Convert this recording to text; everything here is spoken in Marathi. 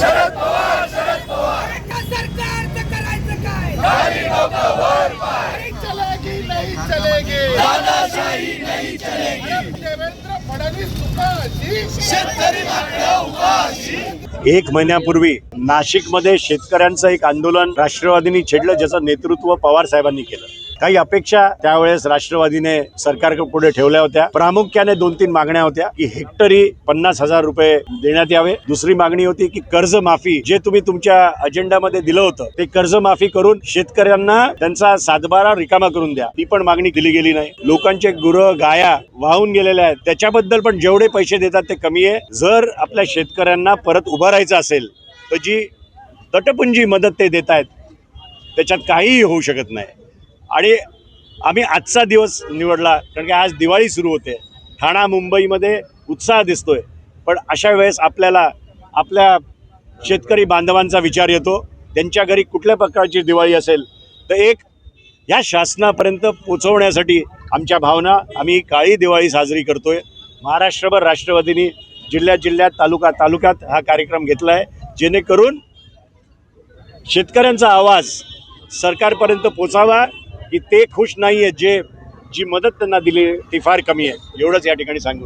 शरद पवार शरद पवार. सरकारचं करायचं काय? नहीं चलेगी नहीं चलेगी. दादाशाही नहीं चलेगी. देवेंद्र फडणवीस तुकाशी शेतकरी मात्र उपाशी. एक महिन्यापूर्वी नाशिकमध्ये शेतकऱ्यांचं एक आंदोलन राष्ट्रवादीने छेडलं ज्याचं नेतृत्व पवार साहेबांनी केलं. काही अपेक्षा त्यावेळेस राष्ट्रवादीने सरकार पुढे ठेवल्या होत्या. प्रामुख्याने दोन तीन मागण्या होत्या की हेक्टरी पन्नास हजार रुपये देण्यात यावे. दुसरी मागणी होती की कर्ज माफी जे तुम्ही तुमच्या अजेंडामध्ये दिलं होतं ते कर्ज माफी करून शेतकऱ्यांना त्यांचा सातबारा रिकामा करून द्या. ती पण मागणी दिली गेली नाही. लोकांचे गुरं गाया वाहून गेलेल्या आहेत. त्याच्याबद्दल पण जेवढे पैसे देतात ते कमी आहे. जर आपल्या शेतकऱ्यांना परत उभं राहायचं असेल तर जी तटपुंजी मदत ते देत आहेत त्याच्यात काहीही होऊ शकत नाही. आणि आम्ही आजचा दिवस निवडला कारण की आज दिवाळी सुरू होते. ठाणा मुंबईमध्ये उत्साह दिसतोय. पण अशा वेळेस आपल्याला आपल्या शेतकरी बांधवांचा विचार येतो त्यांच्या घरी कुठल्या प्रकारची दिवाळी असेल? तर एक या शासनापर्यंत पोचवण्यासाठी आमच्या भावना आम्ही काळी दिवाळी साजरी करतोय. महाराष्ट्रभर राष्ट्रवादीने जिल्ह्यात जिल्ह्यात तालुका तालुक्यात हा कार्यक्रम घेतला आहे जेणेकरून शेतकऱ्यांचा आवाज सरकारपर्यंत पोचावा की ते खुश नाही आहेत जे जी मदत त्यांना दिली ती फार कमी आहे. एवढंच या ठिकाणी सांगू